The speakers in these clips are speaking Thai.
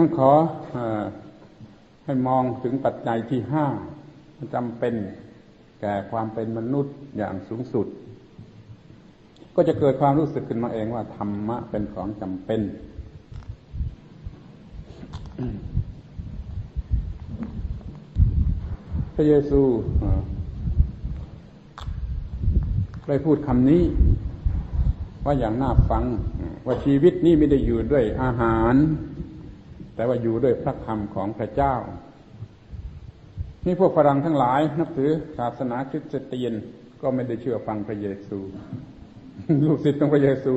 ท่านขออให้มองถึงปัจจัยที่ห้าจำเป็นแก่ความเป็นมนุษย์อย่างสูงสุด ก็จะเกิดความรู้สึกขึ้นมาเองว่าธรรมะเป็นของจำเป็น พระเยซูได้พูดคำนี้ ว่าอย่างน่าฟัง ว่าชีวิตนี้ไม่ได้อยู่ด้วยอาหาร แต่ว่าอยู่ด้วยพระคำของพระเจ้า นี่พวกฝรั่งทั้งหลายนับถือศาสนาคริสเตียนก็ไม่ได้เชื่อฟังพระเยซู ลูกศิษย์ของพระเยซู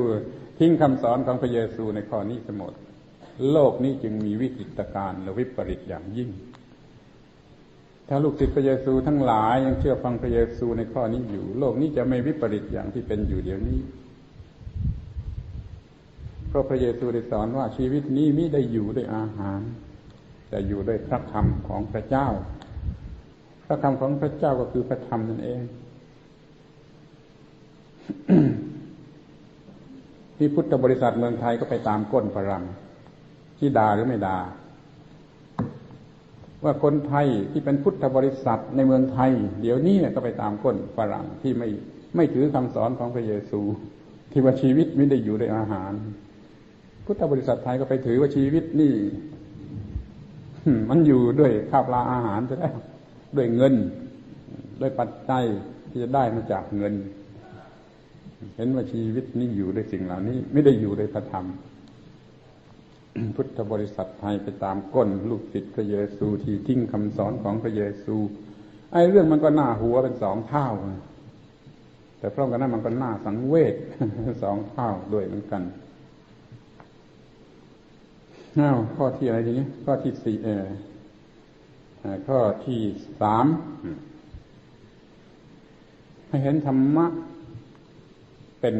ทิ้งคำสอนของพระเยซูในข้อนี้ทั้งหมดโลกนี้จึงมีวิกฤตการณ์และวิปริตอย่างยิ่ง ถ้าลูกศิษย์พระเยซูทั้งหลายยังเชื่อฟังพระเยซูในข้อนี้อยู่ โลกนี้จะไม่วิปริตอย่างที่เป็นอยู่เดี๋ยวนี้ ราะพระเยซูได้สอนว่าชีวิตนี้ไมิได้อยู่ด้วยอาหาร แต่อยู่ด้วยพระคำของพระเจ้า พระคำของพระเจ้าก็คือพระธรรมนั่นเองที่พุทธบริษัทเมืองไทยก็ไปตามก้นฝรั่งที่ด่าหรือไม่ด่าว่าคนไทยที่เป็นพุทธบริษัทในเมืองไทย เดี๋ยวนี้เนี่ยก็ไปตามก้นฝรั่งที่ไม่ไม่ถือคำสอนของพระเยซู ที่ว่าชีวิตไม่ได้อยู่ในอาหาร พุทธบริษัทไทยก็ไปถือว่าชีวิตนี่มันอยู่ด้วยข้าวปลาอาหารจะได้วด้วยเงิน ด้วยปัจจัยที่จะได้มาจากเงิน เห็นว่าชีวิตนี้อยู่ด้วยสิ่งเหล่านี้ ไม่ได้อยู่ด้วยพระธรรม พุทธบริษัทไทยไปตามก้นลูกศิษย์พระเยซูที่ทิ้งคำสอนของพระเยซูไอ้เรื่องมันก็หน่าหัวเป็นสองเท่า แต่พร้อมกันนั้นมันก็หน่าสังเวชสองเท่าด้วยเหมือนกัน อ้าวข้อที่อะไรทีนี้ข้อที่สี่เออข้อที่สามให้เห็นธรรมะ เป็น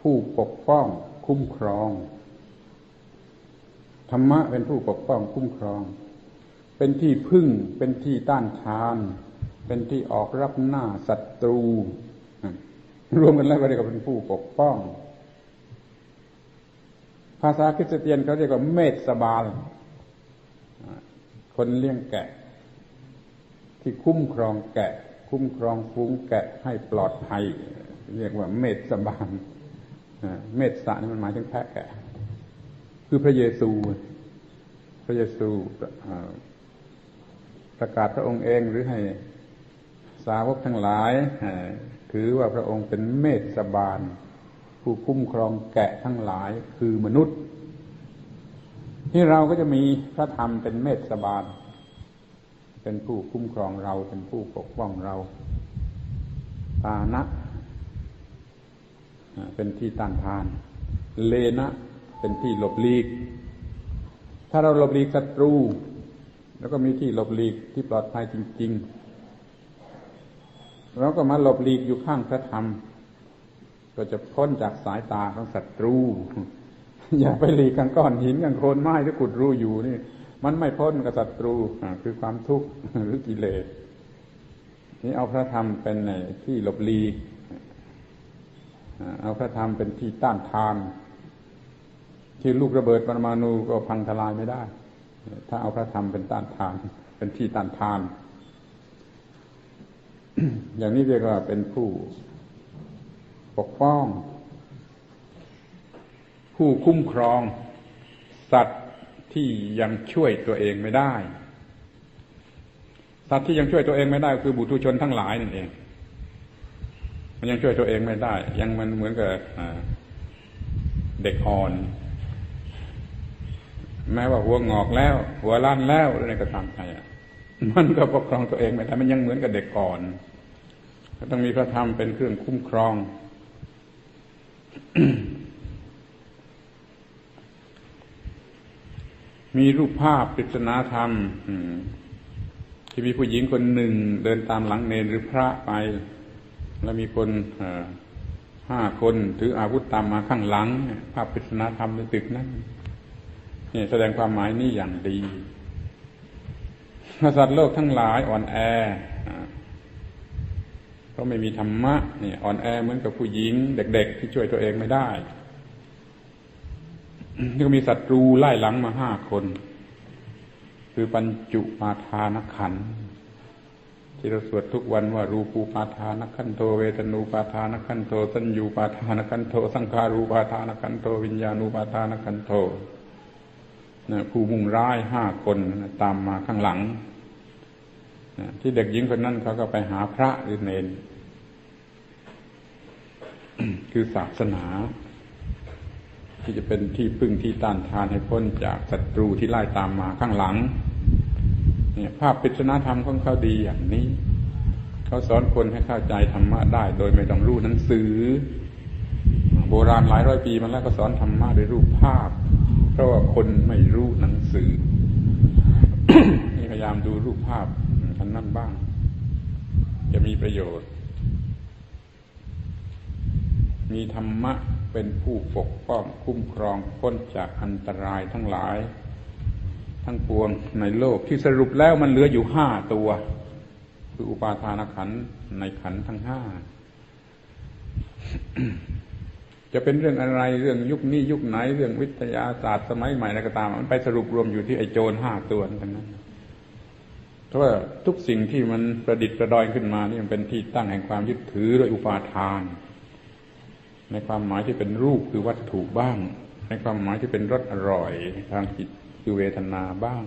ผู้ปกป้องคุ้มครอง ธรรมะเป็นผู้ปกป้องคุ้มครอง เป็นที่พึ่ง เป็นที่ต้านทาน เป็นที่ออกรับหน้าศัตรู รวมกันแล้วก็เรียกว่าเป็นผู้ปกป้อง ภาษาคริสเตียนเขาเรียกว่าเมตสบาล คนเลี้ยงแกะ ที่คุ้มครองแกะ คุ้มครองฟูงแกะให้ปลอดภัย เรียกว่าเมตสบาลเมตตานี่มันหมายถึงแพะแกะ คือพระเยซู พระเยซูประกาศพระองค์เองหรือให้สาวกทั้งหลายถือว่าพระองค์เป็นเมตสบาล ผู้คุ้มครองแกะทั้งหลายคือมนุษย์ ที่เราก็จะมีพระธรรมเป็นเมตสบาล เป็นผู้คุ้มครองเราเป็นผู้ปกป้องเราตานะเป็นที่ต้านทาน เลนะเป็นที่หลบหลีก ถ้าเราหลบหลีกศัตรู แล้วก็มีที่หลบหลีกที่ปลอดภัยจริง ๆ เราก็มาหลบหลีกอยู่ข้างพระธรรม ก็จะพ้นจากสายตาของศัตรู อย่าไปหลีกกันก้อนหินกันโคนไม้ที่ขุดรูอยู่นี่ มันไม่พ้นกับศัตรูคือความทุกข์หรือกิเลสนี่เอาพระธรรมเป็นที่หลบหลีกเอาพระธรรมเป็นที่ต้านทาน ที่ลูกระเบิดปรมาณูก็พังทลายไม่ได้ ถ้าเอาพระธรรมเป็นต้านทาน เป็นที่ต้านทาน อย่างนี้เรียกว่าเป็นผู้ ปกป้อง ผู้คุ้มครอง สัตว์ที่ยังช่วยตัวเองไม่ได้ สัตว์ที่ยังช่วยตัวเองไม่ได้ คือบุตุชนทั้งหลายนั่นเอง มันยังช่วยตัวเองไม่ได้ ยังมันเหมือนกับเด็กอ่อน แม้ว่าหัวงอกแล้ว หัวล้านแล้วอะไรก็ตามใจมันก็ปกครองตัวเองไม่ได้มันยังเหมือนกับเด็กอ่อนก็ต้องมีพระธรรมเป็นเครื่องคุ้มครอง มีรูปภาพปริศนาธรรมที่มีผู้หญิงคนหนึ่งเดินตามหลังเนรหรือพระไป แล้วมีคนห้าคนถืออาวุธตามมาข้างหลัง ภาพปริศนาธรรมในตึกนั้นนี่แสดงความหมายนี้อย่างดีสัตว์โลกทั้งหลายอ่อนแอ เพราะไม่มีธรรมะนี่อ่อนแอเหมือนกับผู้หญิง เด็ก ๆ ที่ช่วยตัวเองไม่ได้ก็มีศัตรูไล่หลังมาห้าคน คือปัญจุปาทานขันที่เราสวดทุกวันว่ารูปูปาทานขันโทเวทนูปาทานขันโทสัญญูปาทานขันโทสังขารูปาทานขันโทวิญญาณูปาทานขันโทนะผู้มุ่งร้ายห้าคนตามมาข้างหลัง ที่เด็กหญิงคนนั้นเขาก็ไปหาพระหรือเนนคือศาสนา ที่จะเป็นที่พึ่งที่ต้านทานให้พ้นจากศัตรูที่ไล่ตามมาข้างหลัง เนี่ย ภาพปริศนาธรรมของเขาดีอย่างนี้ เขาสอนคนให้เข้าใจธรรมะได้ โดยไม่ต้องรู้หนังสือ โบราณหลายร้อยปีมาแล้วก็สอนธรรมะด้วยรูปภาพ เพราะว่าคนไม่รู้หนังสือพยายามดูรูปภาพ นั้นบ้าง จะมีประโยชน์ มีธรรมะเป็นผู้ปกป้องคุ้มครองพ้นจากอันตรายทั้งหลาย ทั้งปวงในโลกที่สรุปแล้วมันเหลืออยู่ห้าตัว คืออุปาทานขันในขันทั้งห้าจะเป็นเรื่องอะไรเรื่องยุคนี้ยุคไหนเรื่องวิทยาศาสตร์สมัยใหม่อะไรก็ตาม มันไปสรุปรวมอยู่ที่ไอโจรห้าตัวนั้นนั้น ราะว่าทุกสิ่งที่มันประดิษฐ์ประดอยขึ้นมานี่มันเป็นที่ตั้งแห่งความยึดถือโดยอุปาทาน ในความหมายที่เป็นรูปคือวัตถุบ้าง ในความหมายที่เป็นรสอร่อย ทางจิตคือเวทนาบ้าง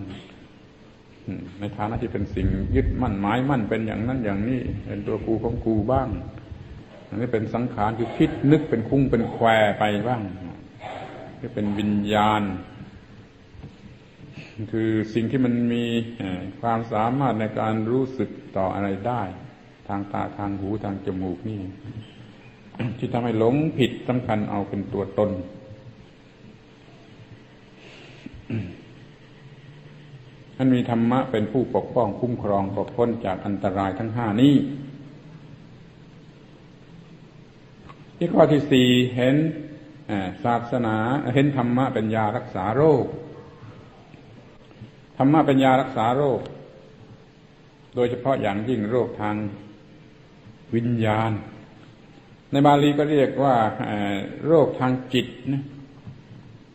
ในฐานะที่เป็นสิ่งยึดมั่นหมายมั่นเป็นอย่างนั้นอย่างนี้เป็นตัวกูของกูบ้างอันนี้เป็นสังขารคือคิดนึกเป็นคุ้งเป็นแควไปบ้างที่เป็นวิญญาณ คือสิ่งที่มันมีความสามารถในการรู้สึกต่ออะไรได้ ทางตาทางหูทางจมูกนี่ ที่ทำให้หลงผิดสำคัญเอาเป็นตัวตน ท่านมีธรรมะเป็นผู้ปกป้องคุ้มครองปกพ้นจากอันตรายทั้งห้านี้ที่ข้อที่สี่เห็นศาสนาเห็นธรรมะเป็นยารักษาโรค ธรรมะเป็นยารักษาโรค โดยเฉพาะอย่างยิ่งโรคทางวิญญาณ ในบาลีก็เรียกว่าโรคทางจิตนะ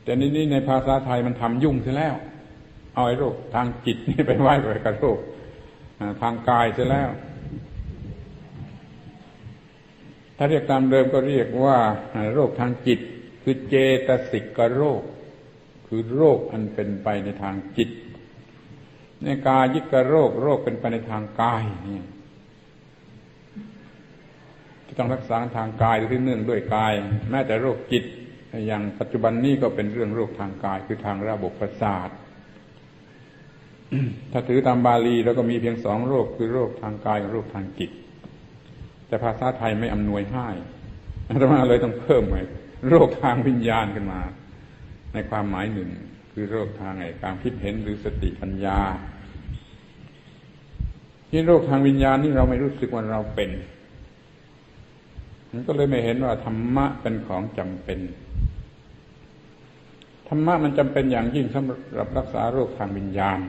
แต่นี่นี่ในภาษาไทยมันทำยุ่งเสียแล้ว เอาไอ้โรคทางจิตนี่ไปไว้กับโรคทางกายเสียแล้ว ถ้าเรียกตามเดิมก็เรียกว่าโรคทางจิต คือเจตสิกโรค คือโรคอันเป็นไปในทางจิต ในกายิกโรคโรคเป็นไปในทางกายนี่ที่ต้องรักษาทางกายที่เนื่องด้วยกาย แม้แต่โรคจิตอย่างปัจจุบันนี้ก็เป็นเรื่องโรคทางกายคือทางระบบประสาทถ้าถือตามบาลีแล้วก็มีเพียงสองโรคคือโรคทางกายกับโรคทางจิต แต่ภาษาไทยไม่อำนวยให้อาตมาเลยต้องเพิ่มไว้โรคทางวิญญาณขึ้นมา ในความหมายหนึ่ง คือโรคทางไอ้การคิดเห็นหรือสติปัญญาที่โรคทางวิญญาณนี่เราไม่รู้สึกว่าเราเป็นมันก็เลยไม่เห็นว่าธรรมะเป็นของจำเป็นธรรมะมันจำเป็นอย่างยิ่งสำหรับรักษาโรคทางวิญญาณ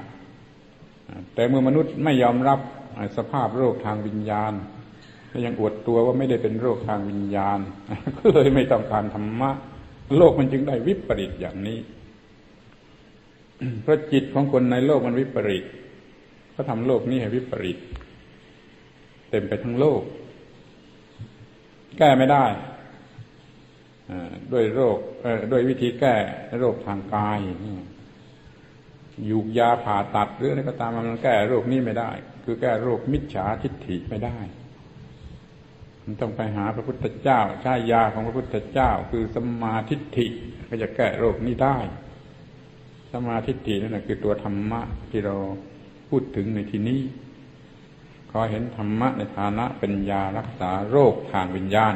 แต่เมื่อมนุษย์ไม่ยอมรับสภาพโรคทางวิญญาณก็ยังอวดตัวว่าไม่ได้เป็นโรคทางวิญญาณ ก็เลยไม่ต้องการธรรมะ โลกมันจึงได้วิปริตอย่างนี้ เพราะจิตของคนในโลกมันวิปริตก็ทำโลกนี้ให้วิปริต เต็มไปทั้งโลก แก้ไม่ได้ด้วยโรคด้วยวิธีแก้โรคทางกายยูกยาผ่าตัดหรืออะไรก็ตามมันแก้โรคนี้ไม่ได้ คือแก้โรคมิจฉาทิฏฐิไม่ได้ มันต้องไปหาพระพุทธเจ้าใช้ยาของพระพุทธเจ้า คือสมาทิฏฐิก็จะแก้โรคนี้ได้ สมาธิฏฐินั่นคือตัวธรรมะที่เราพูดถึงในที่นี้ ขอเห็นธรรมะในฐานะเป็นยารักษาโรคทางวิญญาณ